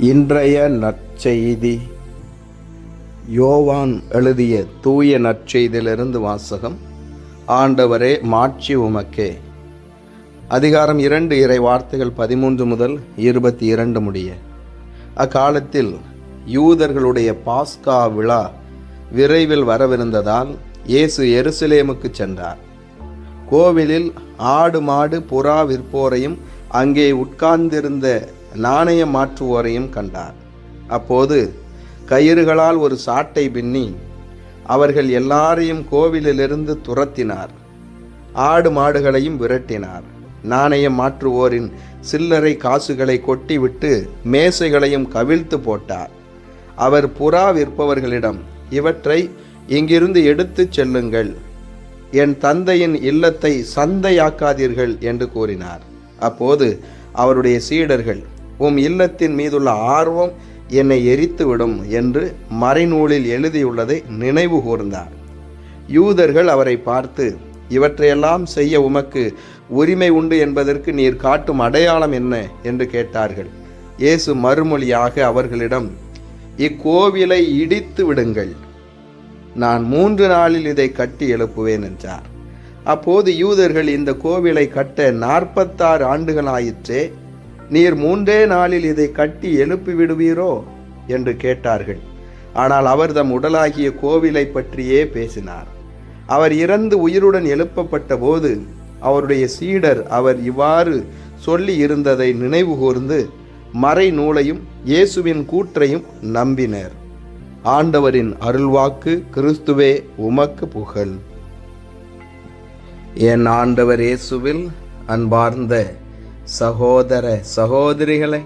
இன்றைய நற்செய்தி. யோவான் எழுதிய தூய நற்செய்தியிலிருந்து வாசகம். ஆண்டவரே மாட்சி உமக்கே. அதிகாரம் இரண்டு இறை வார்த்தைகள் பதிமூன்று முதல் இருபத்தி இரண்டு முடிய. அக்காலத்தில் யூதர்களுடைய பாஸ்கா விழா விரைவில் வரவிருந்ததால் இயேசு எருசலேமுக்கு சென்றார். கோவிலில் ஆடு மாடு புறா விற்போரையும் அங்கே உட்கார்ந்திருந்த நாணயம் மாற்றுவோரையும் கண்டார். அப்போது கயிறுகளால் ஒரு சாட்டை பின்னி அவர்கள் எல்லாரையும் கோவிலிலிருந்து துரத்தினார். ஆடு மாடுகளையும் விரட்டினார். நாணயம் மாற்றுவோரின் சில்லறை காசுகளை கொட்டிவிட்டு மேசைகளையும் கவிழ்த்து போட்டார். அவர் புறா விற்பவர்களிடம் இவற்றை இங்கிருந்து எடுத்துச் செல்லுங்கள். என் தந்தையின் இல்லத்தை சந்தையாக்காதீர்கள் என்று கூறினார். அப்போது அவருடைய சீடர்கள் உம் இல்லத்தின் மீதுள்ள ஆர்வம் என்னை எரித்துவிடும் என்று மறைநூலில் எழுதியுள்ளதை நினைவு கூர்ந்தார். யூதர்கள் அவரை பார்த்து இவற்றையெல்லாம் செய்ய உமக்கு உரிமை உண்டு என்பதற்கு நீர் காட்டும் அடையாளம் என்ன? என்று கேட்டார்கள். இயேசு மறுமொழியாக அவர்களிடம் இக்கோவிலை இடித்து விடுங்கள். நான் மூன்று நாளில் இதை கட்டி எழுப்புவேன் என்றார். அப்போது யூதர்கள் இந்த கோவிலை கட்ட நாற்பத்தாறு ஆண்டுகள் ஆயிற்றே நீர் மூன்றே நாளில் இதை கட்டி எழுப்பி விடுவீரோ என்று கேட்டார்கள். ஆனால் அவர் தம் உடலாகிய கோவிலை பற்றியே பேசினார். அவர் இறந்து உயிருடன் எழுப்பப்பட்ட போது அவருடைய சீடர் அவர் இவ்வாறு சொல்லி இருந்ததை நினைவு கூர்ந்து மறை நூலையும் இயேசுவின் கூற்றையும் நம்பினர். ஆண்டவரின் அருள்வாக்கு கிறிஸ்துவே உமக்கு புகழ். என் ஆண்டவர் இயேசுவில் அன்பார்ந்த சகோதர சகோதரிகளே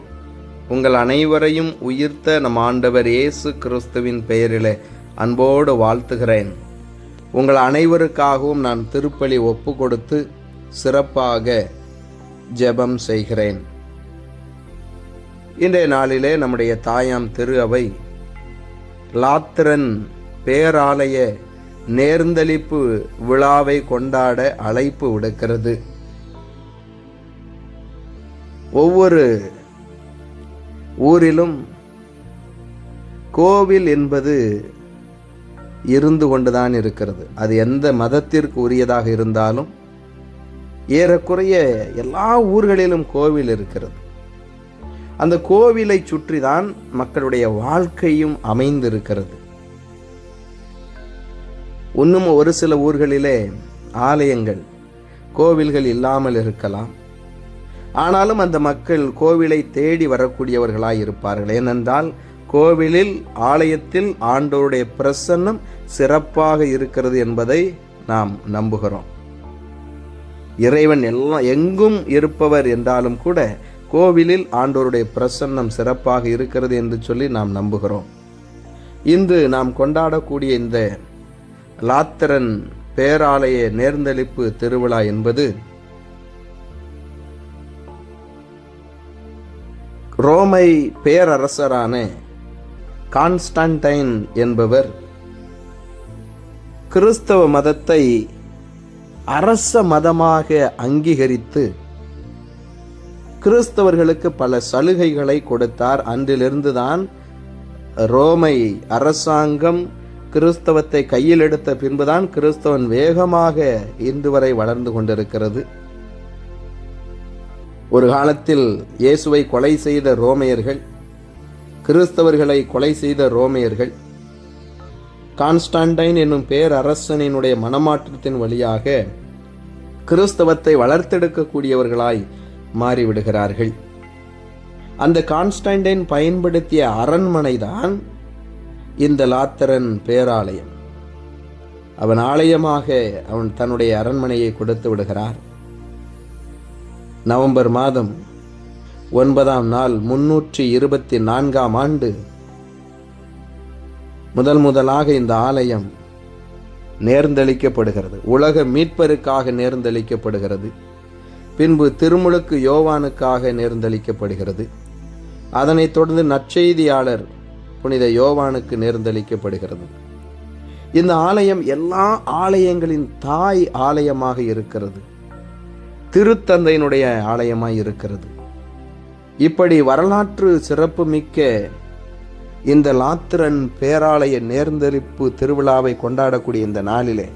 உங்கள் அனைவரையும் உயிர்த்த நம் ஆண்டவர் இயேசு கிறிஸ்துவின் பெயரிலே அன்போடு வாழ்த்துகிறேன். உங்கள் அனைவருக்காகவும் நான் திருப்பலி ஒப்பு கொடுத்து சிறப்பாக ஜெபம் செய்கிறேன். இன்றைய நாளிலே நம்முடைய தாயாம் திரு அவை லாத்திரன் பேராலய நேர்ந்தளிப்பு விழாவை கொண்டாட அழைப்பு விடுக்கிறது. ஒவ்வொரு ஊரிலும் கோவில் என்பது இருந்து கொண்டுதான் இருக்கிறது. அது எந்த மதத்திற்கு உரியதாக இருந்தாலும் ஏறக்குறைய எல்லா ஊர்களிலும் கோவில் இருக்கிறது. அந்த கோவிலை சுற்றி தான் மக்களுடைய வாழ்க்கையும் அமைந்திருக்கிறது. இன்னும் ஒரு சில ஊர்களிலே ஆலயங்கள் கோவில்கள் இல்லாமல் இருக்கலாம். ஆனாலும் அந்த மக்கள் கோவிலை தேடி வரக்கூடியவர்களாய் இருப்பார்கள். ஏனென்றால் கோவிலில் ஆலயத்தில் ஆண்டோருடைய பிரசன்னம் சிறப்பாக இருக்கிறது என்பதை நாம் நம்புகிறோம். இறைவன் எல்லாம் எங்கும் இருப்பவர் என்றாலும் கூட கோவிலில் ஆண்டோருடைய பிரசன்னம் சிறப்பாக இருக்கிறது என்று சொல்லி நாம் நம்புகிறோம். இன்று நாம் கொண்டாடக்கூடிய இந்த லாத்திரன் பேராலய நேர்ந்தளிப்பு திருவிழா என்பது ரோமை பேரரசரான கான்ஸ்டன்டைன் என்பவர் கிறிஸ்தவ மதத்தை அரச மதமாக அங்கீகரித்து கிறிஸ்தவர்களுக்கு பல சலுகைகளை கொடுத்தார். அன்றிலிருந்துதான் ரோமை அரசாங்கம் கிறிஸ்தவத்தை கையில் எடுத்த பின்புதான் கிறிஸ்தவன் வேகமாக இன்று வரை வளர்ந்து கொண்டிருக்கிறது. ஒரு காலத்தில் இயேசுவை கொலை செய்த ரோமையர்கள் கிறிஸ்தவர்களை கொலை செய்த ரோமையர்கள் கான்ஸ்டான்டைன் என்னும் பேரரசனினுடைய மனமாற்றத்தின் வழியாக கிறிஸ்தவத்தை வளர்த்தெடுக்கக்கூடியவர்களாய் மாறிவிடுகிறார்கள். அந்த கான்ஸ்டான்டைன் பயன்படுத்திய அரண்மனைதான் இந்த லாத்தரன் பேராலயம். அவன் ஆலயமாக அவன் தன்னுடைய அரண்மனையை கொடுத்து விடுகிறார். நவம்பர் மாதம் ஒன்பதாம் நாள் முன்னூற்றி இருபத்தி நான்காம் ஆண்டு. முதல் முதலாக இந்த ஆலயம் நேர்ந்தளிக்கப்படுகிறது. உலக மீட்பருக்காக நேர்ந்தளிக்கப்படுகிறது. பின்பு திருமுழுக்கு யோவானுக்காக நேர்ந்தளிக்கப்படுகிறது. அதனைத் தொடர்ந்து நற்செய்தியாளர் புனித யோவானுக்கு நேர்ந்தளிக்கப்படுகிறது. இந்த ஆலயம் எல்லா ஆலயங்களின் தாய் ஆலயமாக இருக்கிறது. திருத்தந்தையினுடைய ஆலயமாய் இருக்கிறது. இப்படி வரலாற்று சிறப்புமிக்க இந்த லாத்திரன் பேராலய நேர்ந்தெரிப்பு திருவிழாவை கொண்டாடக்கூடிய இந்த நாளிலே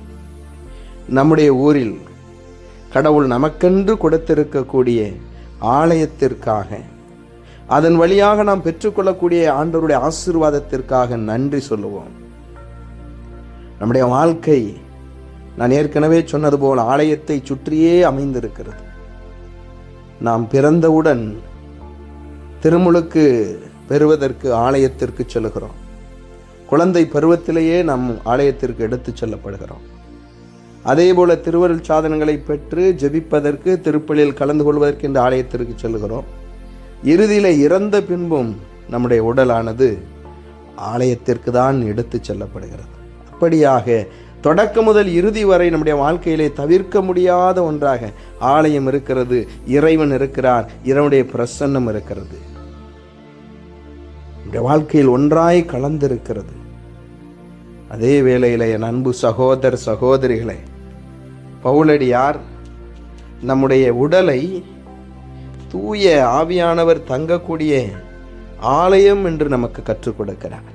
நம்முடைய ஊரில் கடவுள் நமக்கென்று கொடுத்திருக்கக்கூடிய ஆலயத்திற்காக அதன் வழியாக நாம் பெற்றுக்கொள்ளக்கூடிய ஆண்டவருடைய ஆசீர்வாதத்திற்காக நன்றி சொல்லுவோம். நம்முடைய வாழ்க்கை நான் ஏற்கனவே சொன்னது போல் ஆலயத்தை சுற்றியே அமைந்திருக்கிறது. நாம் பிறந்தவுடன் திருமுழுக்கு பெறுவதற்கு ஆலயத்திற்கு செல்கிறோம் குழந்தை பருவத்திலேயே நாம் ஆலயத்திற்கு எடுத்துச் செல்லப்படுகிறோம். அதே போல திருவருள் சாதனங்களை பெற்று ஜெபிப்பதற்கு திருப்பலியில் கலந்து கொள்வதற்கு இந்த ஆலயத்திற்கு செல்கிறோம் இறுதியில இறந்த பின்பும் நம்முடைய உடலானது ஆலயத்திற்கு தான் எடுத்துச் செல்லப்படுகிறது. அப்படியாக தொடக்கம் முதல் இறுதி வரை நம்முடைய வாழ்க்கையிலே தவிர்க்க முடியாத ஒன்றாக ஆலயம் இருக்கிறது இறைவன் இருக்கிறார் இறைவனுடைய பிரசன்னம் இருக்கிறது. நம்முடைய வாழ்க்கையில் ஒன்றாய் கலந்திருக்கிறது. அதே வேளையில் என் அன்பு சகோதர சகோதரிகளே பவுலடியார் நம்முடைய உடலை தூய ஆவியானவர் தங்கக்கூடிய ஆலயம் என்று நமக்கு கற்றுக் கொடுக்கிறார்.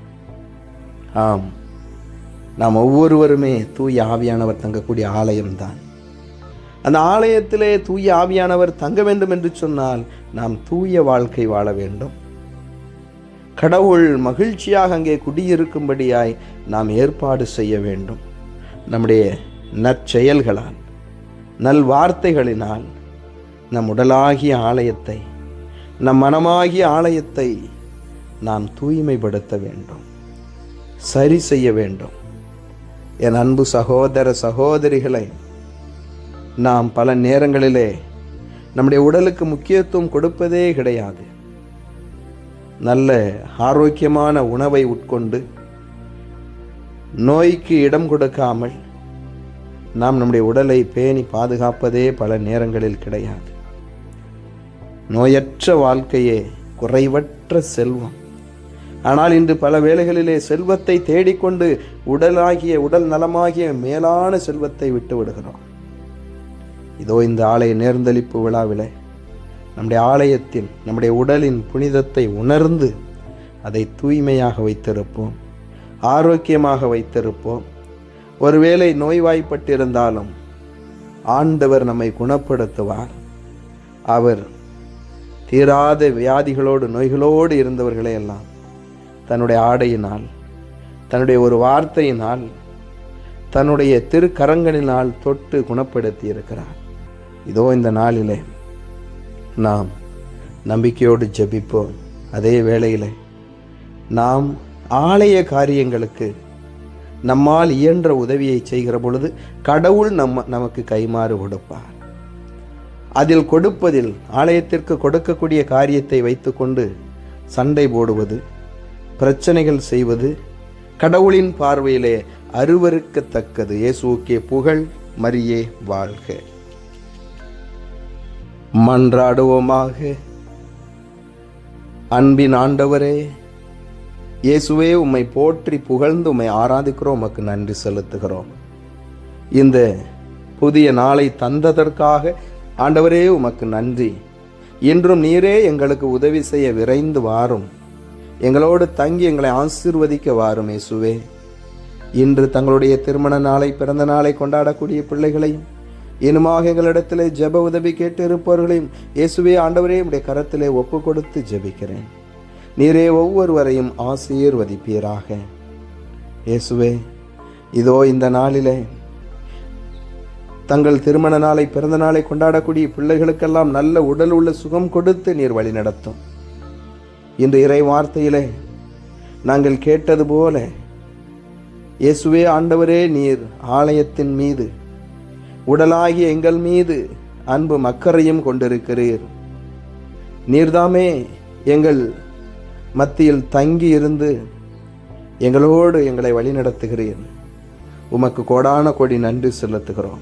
ஆம். நாம் ஒவ்வொருவருமே தூய ஆவியானவர் தங்கக்கூடிய ஆலயம்தான். அந்த ஆலயத்திலே தூய ஆவியானவர் தங்க வேண்டும் என்று சொன்னால் நாம் தூய வாழ்க்கை வாழ வேண்டும். கடவுள் மகிழ்ச்சியாக அங்கே குடியிருக்கும்படியாய் நாம் ஏற்பாடு செய்ய வேண்டும். நம்முடைய நற்செயல்களால் நல் வார்த்தைகளினால் நம் உடலாகிய ஆலயத்தை நம் மனமாகிய ஆலயத்தை நாம் தூய்மைப்படுத்த வேண்டும். சரி செய்ய வேண்டும். என் அன்பு சகோதர சகோதரிகளை நாம் பல நேரங்களிலே நம்முடைய உடலுக்கு முக்கியத்துவம் கொடுப்பதே கிடையாது. நல்ல ஆரோக்கியமான உணவை உட்கொண்டு நோய்க்கு இடம் கொடுக்காமல் நாம் நம்முடைய உடலை பேணி பாதுகாப்பதே பல நேரங்களில் கிடையாது. நோயற்ற வாழ்க்கையே குறைவற்ற செல்வம். ஆனால் இன்று பல வேளைகளிலே செல்வத்தை தேடிக்கொண்டு உடலாகிய உடல் நலமாகிய மேலான செல்வத்தை விட்டு விடுகிறோம். இதோ இந்த ஆலய நேர்ந்தளிப்பு விழாவிலே நம்முடைய ஆலயத்தில் நம்முடைய உடலின் புனிதத்தை உணர்ந்து அதை தூய்மையாக வைத்திருப்போம் ஆரோக்கியமாக வைத்திருப்போம். ஒருவேளை நோய்வாய்ப்பட்டிருந்தாலும் ஆண்டவர் நம்மை குணப்படுத்துவார். அவர் தீராத வியாதிகளோடு நோய்களோடு இருந்தவர்களையெல்லாம் தன்னுடைய ஆடையினால் தன்னுடைய ஒரு வார்த்தையினால் தன்னுடைய திருக்கரங்களினால் தொட்டு குணப்படுத்தி இருக்கிறார் இதோ இந்த நாளிலே நாம் நம்பிக்கையோடு ஜெபிப்போம். அதே வேளையில் நாம் ஆலய காரியங்களுக்கு நம்மால் இயன்ற உதவியை செய்கிற பொழுது கடவுள் நம்ம நமக்கு கைமாறு கொடுப்பார். அதில் கொடுப்பதில் ஆலயத்திற்கு கொடுக்கக்கூடிய காரியத்தை வைத்துக்கொண்டு சண்டை போடுவது பிரச்சனைகள் செய்வது கடவுளின் பார்வையிலே அருவருக்கத்தக்கது. இயேசுக்கே புகழ் மரியே வாழ்க. மன்றாடுவோமாக. அன்பின் ஆண்டவரே இயேசுவே உம்மை போற்றி புகழ்ந்து உம்மை ஆராதிக்கிறோம். உமக்கு நன்றி செலுத்துகிறோம். இந்த புதிய நாளை தந்ததற்காக ஆண்டவரே உமக்கு நன்றி. இன்றும் நீரே எங்களுக்கு உதவி செய்ய விரைந்து வாரும். எங்களோடு தங்கி எங்களை ஆசிர்வதிக்க வாரும் இயேசுவே. இன்று தங்களுடைய திருமண நாளை பிறந்த நாளை கொண்டாடக்கூடிய பிள்ளைகளையும் இனுமாக எங்களிடத்திலே ஜெப உதவி கேட்டு இருப்பவர்களையும் இயேசுவே ஆண்டவரே உடைய கரத்திலே ஒப்பு கொடுத்து ஜெபிக்கிறேன். நீரே ஒவ்வொருவரையும் ஆசீர்வதிப்பீராக. இயேசுவே இதோ இந்த நாளிலே தங்கள் திருமண நாளை பிறந்த நாளை கொண்டாடக்கூடிய பிள்ளைகளுக்கெல்லாம் நல்ல உடல் உள்ள சுகம் கொடுத்து நீர் வழி நடத்தும் இன்று இறை வார்த்தையிலே நாங்கள் கேட்டது போல இயேசுவே ஆண்டவரே நீர் ஆலயத்தின் மீது உடலாகிய எங்கள் மீது அன்பு மக்கரையும் கொண்டிருக்கிறீர். நீர்தாமே எங்கள் மத்தியில் தங்கி இருந்து எங்களோடு எங்களை வழிநடத்துகிறீர். உமக்கு கோடான கொடி நன்றி செலுத்துகிறோம்.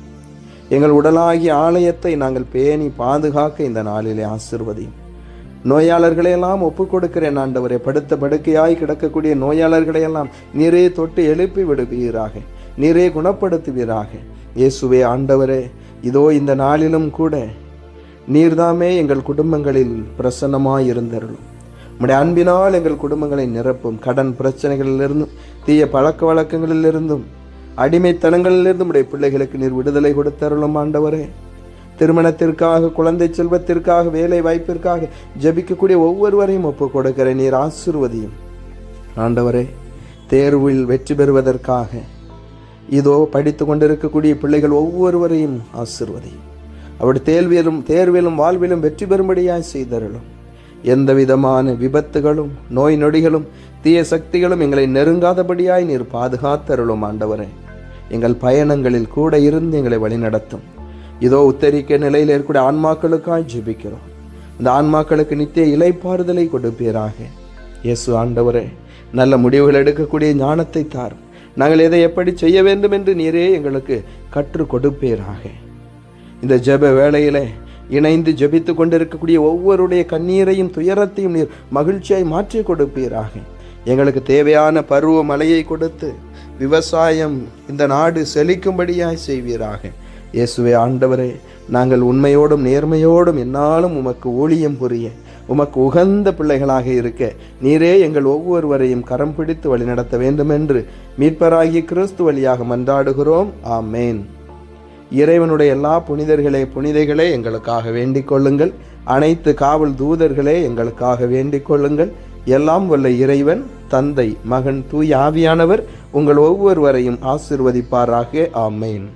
எங்கள் உடலாகிய ஆலயத்தை நாங்கள் பேணி பாதுகாக்க இந்த நாளிலே ஆசிர்வதியும் நோயாளர்களையெல்லாம் ஒப்புக் கொடுக்கிறேன் ஆண்டவரே. படுத்த படுக்கையாய் கிடக்கக்கூடிய நோயாளர்களையெல்லாம் நீரே தொட்டு எழுப்பி விடுவீராக. நீரே குணப்படுத்துவீராக. இயேசுவே ஆண்டவரே இதோ இந்த நாளிலும் கூட நீர்தாமே எங்கள் குடும்பங்களில் பிரசன்னமாய் இருந்தருளும். உம்முடைய அன்பினால் எங்கள் குடும்பங்களை நிரப்பும். கடன் பிரச்சனைகளிலிருந்தும் தீய பழக்க வழக்கங்களிலிருந்தும் அடிமைத்தனங்களிலிருந்து உடைய பிள்ளைகளுக்கு நீர் விடுதலை கொடுத்தருளும் ஆண்டவரே. திருமணத்திற்காக குழந்தை செல்வத்திற்காக வேலை வாய்ப்பிற்காக ஜெபிக்கக்கூடிய ஒவ்வொருவரையும் ஒப்பு கொடுக்கிற நீர் ஆசிர்வதியும். ஆண்டவரே தேர்வில் வெற்றி பெறுவதற்காக இதோ படித்து கொண்டிருக்கக்கூடிய பிள்ளைகள் ஒவ்வொருவரையும் ஆசிர்வதியும். அவருடைய தேர்விலும் தேர்விலும் வாழ்விலும் வெற்றி பெறும்படியாய் செய்தருளும். எந்த விதமான விபத்துகளும் நோய் நொடிகளும் தீய சக்திகளும் எங்களை நெருங்காதபடியாய் நீர் பாதுகாத்தருளும் ஆண்டவரே. எங்கள் பயணங்களில் கூட இருந்து எங்களை வழிநடத்தும். இதோ உத்தரிக்க நிலையில் இருக்கக்கூடிய ஆன்மாக்களுக்காய் ஜெபிக்கிறோம். இந்த ஆன்மாக்களுக்கு நித்திய இலைப்பாறுதலை கொடுப்பீராக. இயேசு ஆண்டவரே நல்ல முடிவுகள் எடுக்கக்கூடிய ஞானத்தை தாரும். நாங்கள் எதை எப்படி செய்ய வேண்டும் என்று நீரே எங்களுக்கு கற்றுக் கொடுப்பீராக. இந்த ஜெப வேளையிலே இணைந்து ஜெபித்து கொண்டிருக்கக்கூடிய ஒவ்வொருடைய கண்ணீரையும் துயரத்தையும் நீர் மகிழ்ச்சியாய் மாற்றி கொடுப்பீராக. எங்களுக்கு தேவையான பருவ மழையை கொடுத்து விவசாயம் இந்த நாடு செழிக்கும்படியாய் செய்வீராக. இயேசுவே ஆண்டவரே நாங்கள் உண்மையோடும் நேர்மையோடும் என்னாலும் உமக்கு ஊழியம் புரிய உமக்கு உகந்த பிள்ளைகளாக இருக்க நீரே எங்கள் ஒவ்வொருவரையும் கரம் பிடித்து வழிநடத்த வேண்டும் என்று மீட்பராகிய கிறிஸ்து வழியாக மன்றாடுகிறோம். ஆமேன். இறைவனுடைய எல்லா புனிதர்களே புனிதைகளே எங்களுக்காக வேண்டிக் கொள்ளுங்கள். அனைத்து காவல் தூதர்களே எங்களுக்காக வேண்டிக் கொள்ளுங்கள். எல்லாம் வல்ல இறைவன் தந்தை மகன் தூய் ஆவியானவர் உங்கள் ஒவ்வொருவரையும் ஆசிர்வதிப்பாராக. ஆமேன்.